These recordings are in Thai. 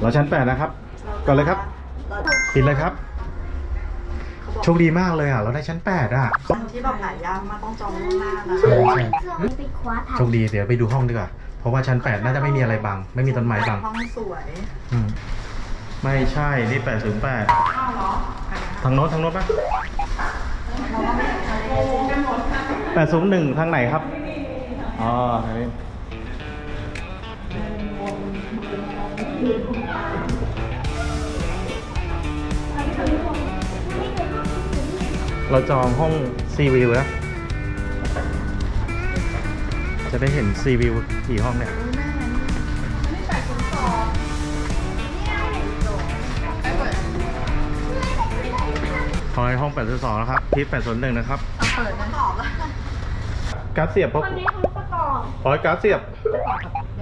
เราชั้นแปดนะครับ ก่อนเลยครับ ปิดเลยครับ โชคดีมากเลยอะ เราได้ชั้นแปดอะที่แบบหายากมากต้องจองล่วงหน้านะใช่ใช่ไปคว้าถ่ายโชคดีเดี๋ยวไปดูห้องดีกว่า เพราะว่าชั้นแปดน่าจะไม่มีอะไรบัง ไม่มีต้นไม้บัง ห้องสวย อืม ไม่ใช่ นี่แปดศูนย์แปดอ้าวเหรอทางโน้นทางโน้นปะแปดศูนย์หนึ่งทางไหนครับ อ๋อทางนี้ เราจองห้องซีวิวแล้ว จะได้เห็นซีวิวกี่ห้องเนี่ยคอยห้อง802นะครับพีท801 นะครับ เปิดนะตอบแล้วการ์ดเสียบพวกวันนี้เขาประกอบ คอยการ์ดเสียบ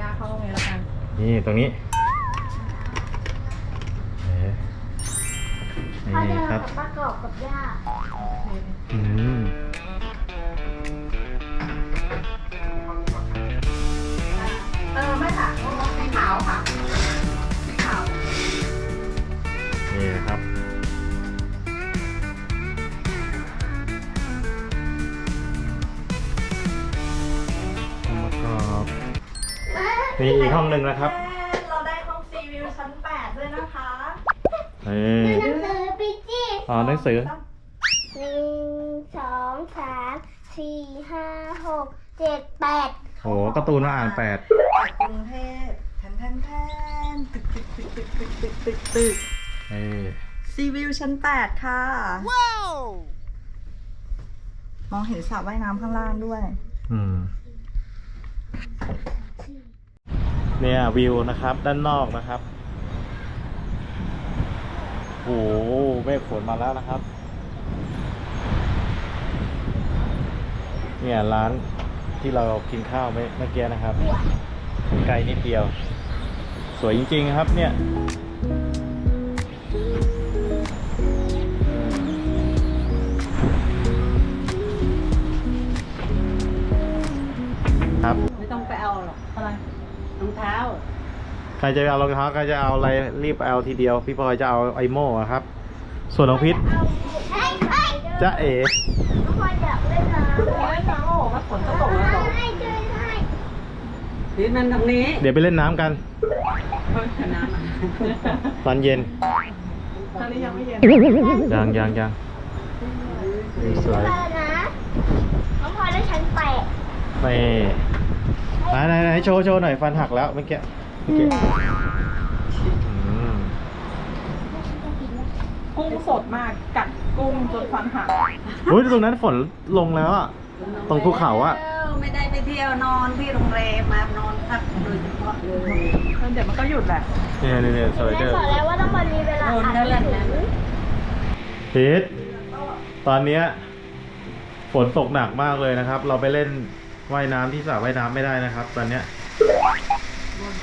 ยาเข้าตรงนี้แล้วกัน นี่ตรงนี้ เขานี่จะครับ ประกอบกับย่าอืมเออไม่ค่ะสีขาวค่ะสีขาวนี่นะครับห้องประกอบนี่อีกห้องหนึ่งนะครับเราได้ห้องซีวิวชั้น 8 ด้วยนะคะ นี่หนังสือปีจี้ อ๋อหนังสือ หนึ่งสองสามสี่ห้าหกเจ็ดแปดโหการ์ตูนมาอ่านแปดจากกรุงเทพแทนแทนแทนตึกตึกตึกตึกตึกตึกตึกตึกเอ้ยซีวิวชั้น8ค่ะว้าวมองเห็นสระว่ายน้ำข้างล่างด้วย อืม เนี่ยวิวนะครับด้านนอกนะครับโอ้โหเมฆฝนมาแล้วนะครับ เนี่ยร้านที่เรากินข้าวเมื่อเมื่อกี้นะครับ ไกลนิดเดียว สวยจริง ๆ ครับ เนี่ยครับ ไม่ต้องไปเอาหรอกอะไรรองเท้า ใครจะเอารองเท้าใครจะเอาอะไรรีบเอาทีเดียว พี่พลอยจะเอาไอโม่อะครับ ส่วนน้องพิษเฮ้ยเฮ้ยจะเอ๋น้องพลอยอยากเล่นน้ำเล่นน้ำโอ้โหฝนก็ตกแล้วตกให้ช่วยให้นี่นั่นตรงนี้เดี๋ยวไปเล่นน้ำกันเฮ้ยแต่น้ำอะตอนเย็นตอนนี้ยังไม่เย็นยังยังยังนี่สวยเออนะน้องพลอยได้ชั้นแปดนี่ไหนไหนไหนโชว์โชว์หน่อยฟันหักแล้วเมื่อกี้ เมื่อกี้อืมกุ้งสดมาก กัดกุ้งจนฟันหักอุ้ยตรงนั้นฝนลงแล้วอะตรงภูเขาอะไม่ได้ไปเที่ยวนอนที่โรงแรมมานอนพักโดยเฉพาะเลยเดี๋ยวมันก็หยุดแหละเนี่ยเนี่ยเนี่ยสไลเดอร์สอนแล้วว่าต้องมามีเวลาอ่านหนังสือพีทตอนเนี้ยฝนตกหนักมากเลยนะครับ เราไปเล่นว่ายน้ำที่สระว่ายน้ำไม่ได้นะครับ ตอนเนี้ย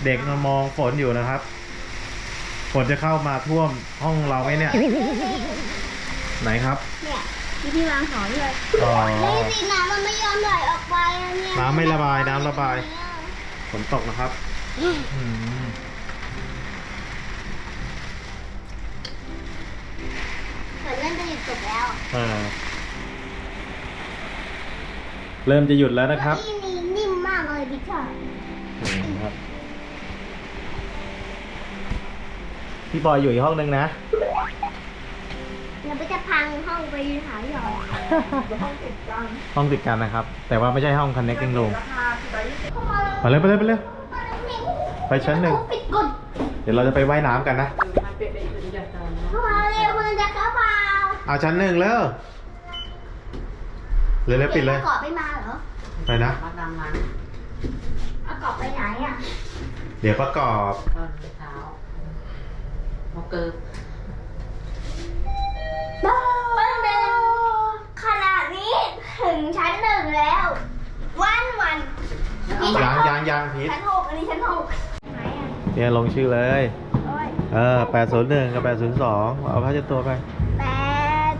เด็กมามองฝนอยู่นะครับ ฝนจะเข้ามาท่วมห้องเราไหมเนี่ย ไหนครับ เนี่ยที่พี่วางสอนเลยอ๋อนี่สิน้ำมันไม่ยอมไหลออกไปอะเนี่ยน้ำไม่ระบายน้ำระบายฝนตกนะครับอืมเหมือนเล่นจะหยุดจบแล้วเออเริ่มจะหยุดแล้วนะครับ นี่นี่นิ่มมากเลยพี่ชายนี่ครับ พี่บอยอยู่อีกห้องนึงนะเราไปจะพังห้องไปหาหยอดห้องติดกันนะครับ แต่ว่าไม่ใช่ห้อง connecting room ราคาคือร้อยยี่สิบเข้ามาเลยไปเลยไปเลยไปเลยไปชั้นหนึ่ง ปิดกดเดี๋ยวเราจะไปว่ายน้ำกันนะมาเป็นไปอีกจะตอนนะเข้ามาเร็วมันจะเข้าเปล่าเอาชั้นหนึ่งแล้วเร็วๆปิดเลยเกาะไปมาเหรอไปนะ มาทำงานเอาเกาะไปไหนอะ เดี๋ยวประกอบตอนเช้า มาเกิดบ้าเดินขนาดนี้ถึงชั้นหนึ่งแล้ว วันวันนี่ยาชั้งนหยางกยางพีทชั้นหกอันนี้ชั้นหกไหนอะเนี่ยลงชื่อเลย โอ้ยเออแปดศูนย์หนึ่งกับแปดศูนย์สองเอาผ้าเช็ดตัวไป แปด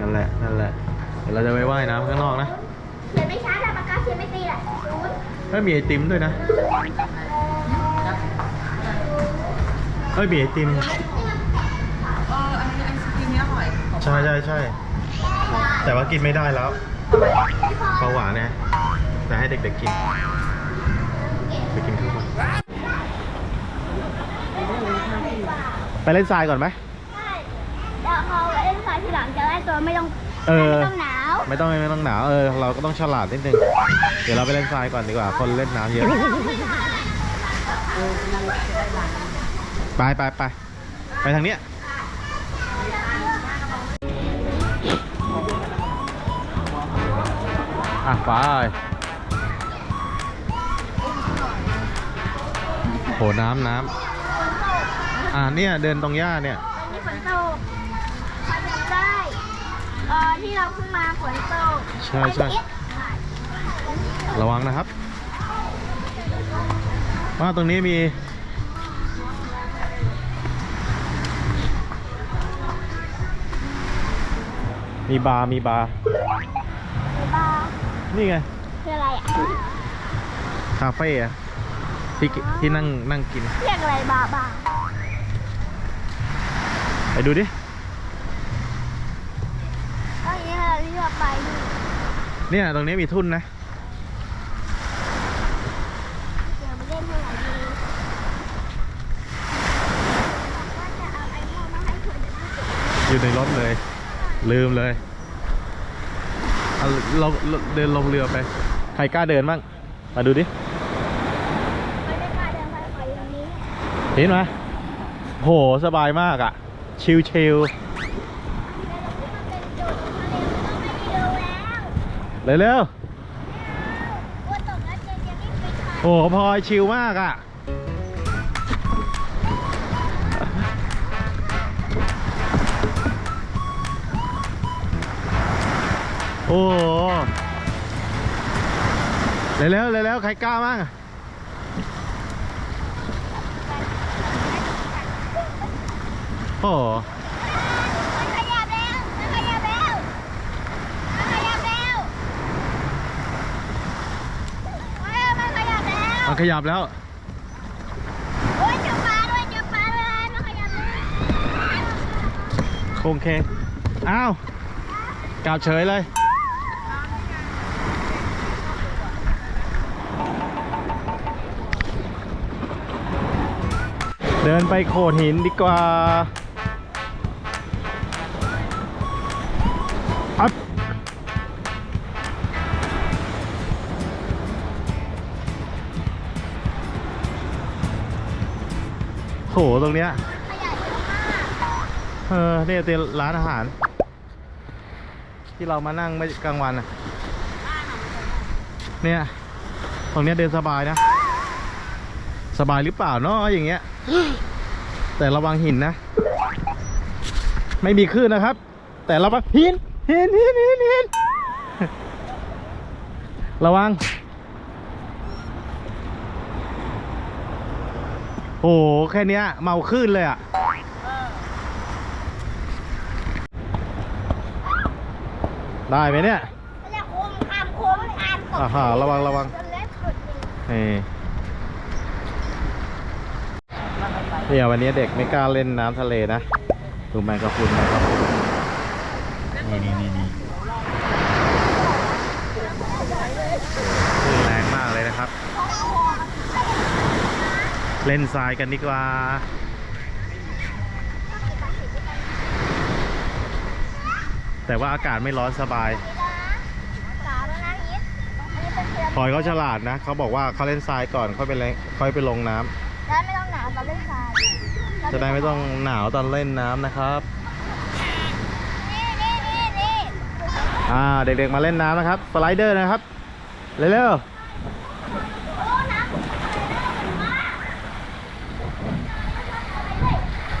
นั่นแหละ นั่นแหละ เดี๋ยวเราจะไปว่ายน้ำข้างนอกนะ เขียนไม่ช้าแต่ปากกาเขียนไม่ตีแหละศูนย์ไม่มีไอติมด้วยนะจับเออ้ยมีไอติมเอออันนี้ไอศครีมเนี้ยอร่อยใช่ใช่ใช่แต่ว่ากินไม่ได้แล้วเบาหวานนะแต่ให้เด็กๆกินไปกินข้าวมันไปเล่นทรายก่อนไหมใช่เดี๋ยวเขาเล่นสายทีหลังจะได้ตัวไม่ต้องเออไม่ต้องหนาวไม่ต้องไม่ต้องหนาวเออเราก็ต้องฉลาดนิดนึงเดี๋ยวเราไปเล่นทรายก่อนดีกว่า คนเล่นน้ำเยอะ ไปไปไปไปทางเนี้ยอะไปโหน้ำน้ำอ่าเนี่ยเดินตรงหญ้าเนี่ยวันนี้ฝนตกเขาจำได้เอ่อที่เราเพิ่งมาฝนตกใช่ใช่ระวังนะครับว่าตรงนี้มี มีบาร์มีบาร์มีบ้านี่ไงคืออะไรอะคาเฟ่อะที่กิที่นั่งนั่งกินเรียกอะไรบาร์บาร์ไปดูดิตอนนี้เราเลือกไปดูเนี่ยตรงนี้มีทุ่นนะเดี๋ยวไปเล่นเท่าไหร่ดีว่าจะเอาไอ้โม่มาให้คุณดูสิอยู่ในรถเลย ลืมเลยเอาเราเราเดินลงเรือไป ใครกล้าเดินบ้างมาดูดิ ไม่ได้กล้าเดินไปไปตรงนี้เห็นไหมโหสบายมากอะ่ะ ชิลชิลแต่ตรงนี้มันเป็นจุดทะเลมันต้องไม่ได้ดูแล้วเร็วเร็วกลัวตกแล้วเจนจะรีบไปถ่ายๆโอ้โหพลอยชิลมากอะ่ โอ้โหเร็วเร็วเร็วเร็วใครกล้าบ้างอะโอ้โหมันขยับแล้วมันขยับแล้วมันขยับแล้วเเดินไปโขดหินดีกว่าอัพโหตรงเนี้ยเอะมากเออเนี่ยเป็นร้านอาหาร ที่เรามานั่งไม่กลางวันอะเนี่ย ตรงเนี้ยเดินสบายนะ สบายหรือเปล่าเนาะอย่างเงี้ย แต่ระวังหินนะ ไม่มีคลื่นนะครับ แต่ระวังหินหินหินหินหินระวัง โอ้โหแค่เนี้ยเมาคลื่นเลยอะได้ไหมเนี่ยมันจะโค้งข้ามโค้งข้ามกบอ่าฮะระวังระวังจน เนี่ยวันนี้เด็กไม่กล้าเล่นน้ำทะเลนะดูแมงกะพรุนแมงกะพรุนนี่นี่นี่นี่แรงมากเลยนะครับ เล่นทรายกันดีกว่าแต่ว่าอากาศไม่ร้อนสบายสามแล้วนะยิปอันนี้เป็นเสือพลอยเขาฉลาดนะ เขาบอกว่าเขาเล่นทรายก่อนค่อยไปเล่นค่อยไปลงน้ำแล้วไม่ต้องหนาวตอนเล่นทราย จะได้ไม่ต้องหนาวตอนเล่นน้ำนะครับนี่นี่นี่นี่อ่าเด็กๆมาเล่นน้ำนะครับ สไลเดอร์นะครับ เร็วโอ้น้ำ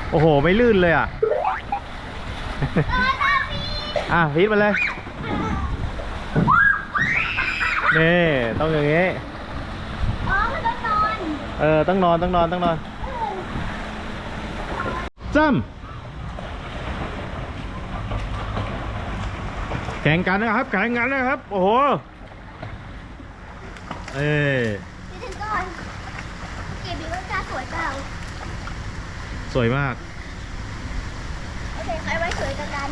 ๆโอ้โห ไม่ลื่นเลยอะเออตามีอะพีทมาเลย นี่ ต้องอย่างงี้อ๋อมันต้องนอนเออ ต้องนอน ต้องนอน ต้องนอน จ้ำแข่งกันนะครับ แข่งกันนะครับ โอ้โห เอ้ยพี่ถึงก่อนเก็บดีว่าจะสวยเปล่าสวยมาก โอเคใครไว้สวยกันกัน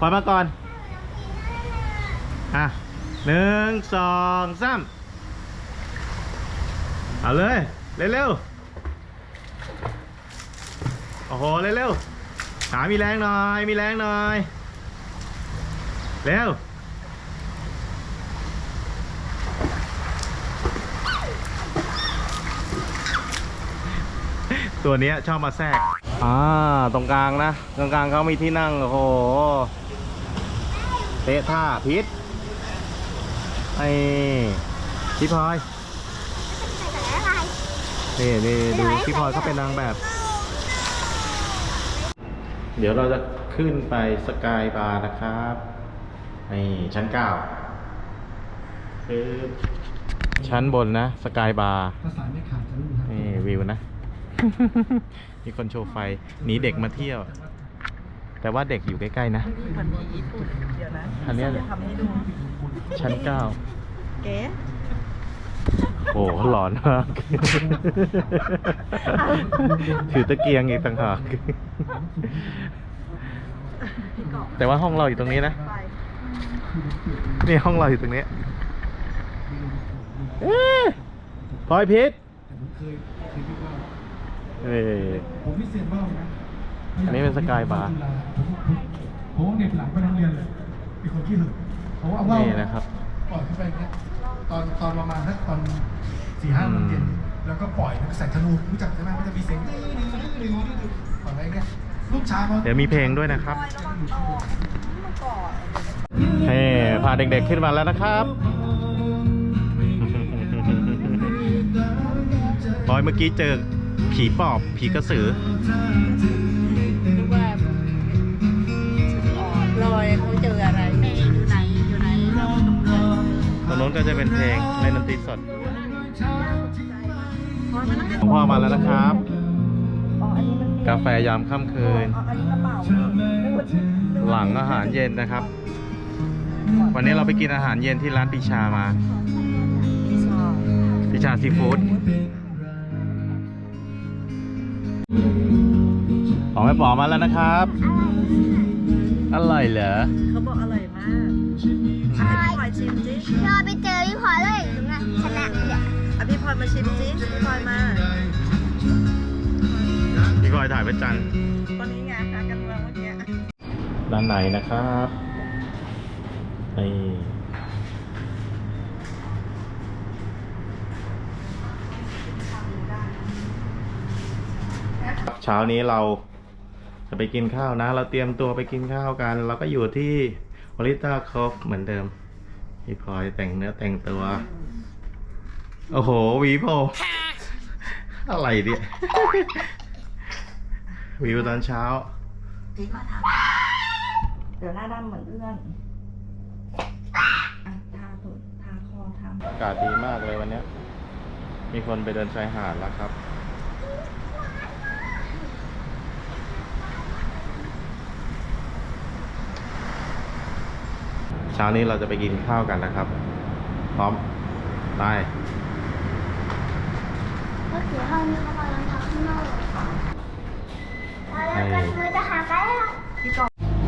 ปล่อยมาก่อน อะหนึ่งสองสามเอาเลย เร็วๆ โอ้โหเร็วๆขามีแรงหน่อย มีแรงหน่อย เร็ว ตัวเนี้ยชอบมาแทรก อ่า ตรงกลางนะ ตรงกลางเขามีที่นั่ง โอ้โห เตะท่าพิษไอ้พี่พลอยใส่อะไรนี่นี่ดูไม่ได้พี่พลอยเขาเป็นนางแบบ เดี๋ยวเราจะขึ้นไปสกายบาร์นะครับนี่ชั้นเก้าคือชั้นบนนะสกายบาร์ภาษาไม่ขาดจะรู้ครับนี่วิวนะ มีคนโชว์ไฟหนีเด็กมาเที่ยว แต่ว่าเด็กอยู่ใกล้ๆนะมันมีญี่ปุ่นเดี๋ยวนะอันเนี้ยจะทำให้ดูชั้นเก้าเก๋ โอ้โหหลอนมาก ถือตะเกียงอีกต่างหาก แต่ว่าห้องเราอยู่ตรงนี้นะไปนี่ห้องเราอยู่ตรงนี้เอ๊ะพลอยพิษแต่ผมเคยเคยคิดว่าเอ้ยผมไม่เซียนว่าวนะอันนี้เป็นสกายบาร์ผมผมผมเหน็บหลังไปโรงเรียนเลยเป็นคนขี้หึงผมว่าเอาว่าวนี่นะครับปล่อยขึ้นไปอย่างเงี้ย ตอนตอนประมาณสักตอนสี่ห้าโมงเย็นอืมแล้วก็ปล่อยแล้วก็ใส่ธนูรู้จักใช่ไหมมันจะมีเสียงดื้อดื้อดื้อดื้อดื้อดื้อปล่อยไว้อย่างเงี้ยลูกช้างเขาเดี๋ยวมีเพลงด้วยนะครับเฮ้พาเด็กๆขึ้นมาแล้วนะครับพลอยเมื่อกี้เจอผีปอบผีกระสือ รงโน้นก็จะเป็นเพลงเล่นดนตรีสดของพ่อมาแล้วนะครับ กาแฟยามค่ำคืน หลังอาหารเย็นนะครับ วันนี้เราไปกินอาหารเย็นที่ร้านปิชามาปิชาซีฟู้ดขอแม่ป๋อมาแล้วนะครับ อร่อยเหรอ ราไปเจอพี่พลอยเลยถึงอะชนะเลยอะอะพี่พลอยมาชิมสิพี่พลอยมา พี่กอยถ่ายประจันทร์วันนี้ไงการกันเมืองเมื่อกี้ด้านในนะครับนี่เช้านี้เราจะไปกินข้าวนะ เราเตรียมตัวไปกินข้าวกัน เราก็อยู่ที่วอลิต้าคอฟเหมือนเดิม พี่พลอยแต่งเนื้อแต่งตัว โอ้โหหวีผมอะไรเนี่ยวิวตอนเช้าพี่มาทำเดี๋ยวหน้าดำเหมือนเอื้อนอะทาตุดทาคอทำอากาศดีมากเลยวันเนี้ยมีคนไปเดินชายหาดแล้วครับ เช้านี้เราจะไปกินข้าวกันนะครับ พร้อมไปก็คือห้องนี้เขากำลังทำข้างนอกแล้วกันมือจะหากันแล้ว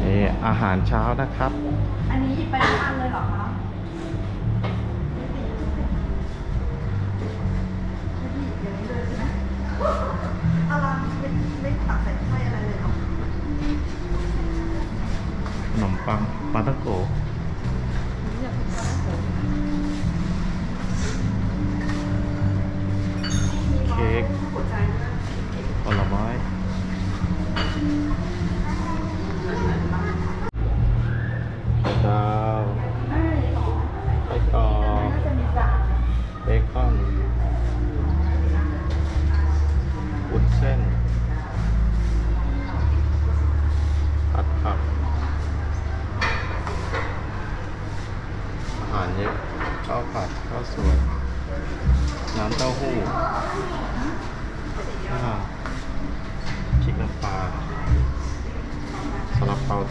นี่อาหารเช้านะครับ อันนี้หยิบไปทุกอันเลยเหรอคะอะไรไม่ไม่ตักใส่ไส้อะไรเลยเนาะขนมปังปาตังโก ค้กผลไม้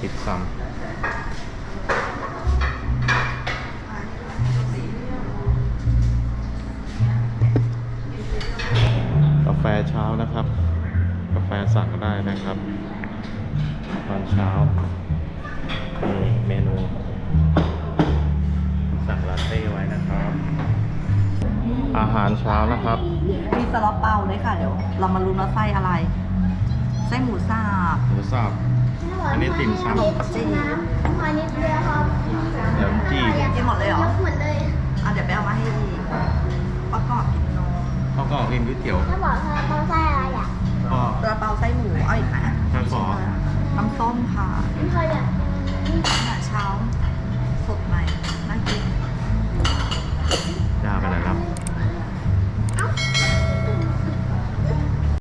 ติดซัมกาแฟเช้านะครับ กาแฟสั่งได้นะครับตอนเช้ามีเมนู สั่งลาเต้ไว้นะครับ อาหารเช้านะครับ มีซาลาเปาด้วยค่ะ เดี๋ยว เรามาลุ้นว่าไส้อะไร ไส้หมูสับ หมูสับ อันนี้ติ่มซำ น้ำจิ้มน้ำหนิดเดียวครับเดี๋ยวจีกินหมดเลยเหรอ หมดเลยเอาเดี๋ยวไปเอามาให้อีกประกอบกินนมเขาก็กินก๋วยเตี๋ยวถ้าบอกเธอต้าไส้อะไรอะก็ซเปาไส้หมูเอาอีกไหมข้าวขอน้ำต้มค่ะเธออยากกิน อาหารเช้าสดใหม่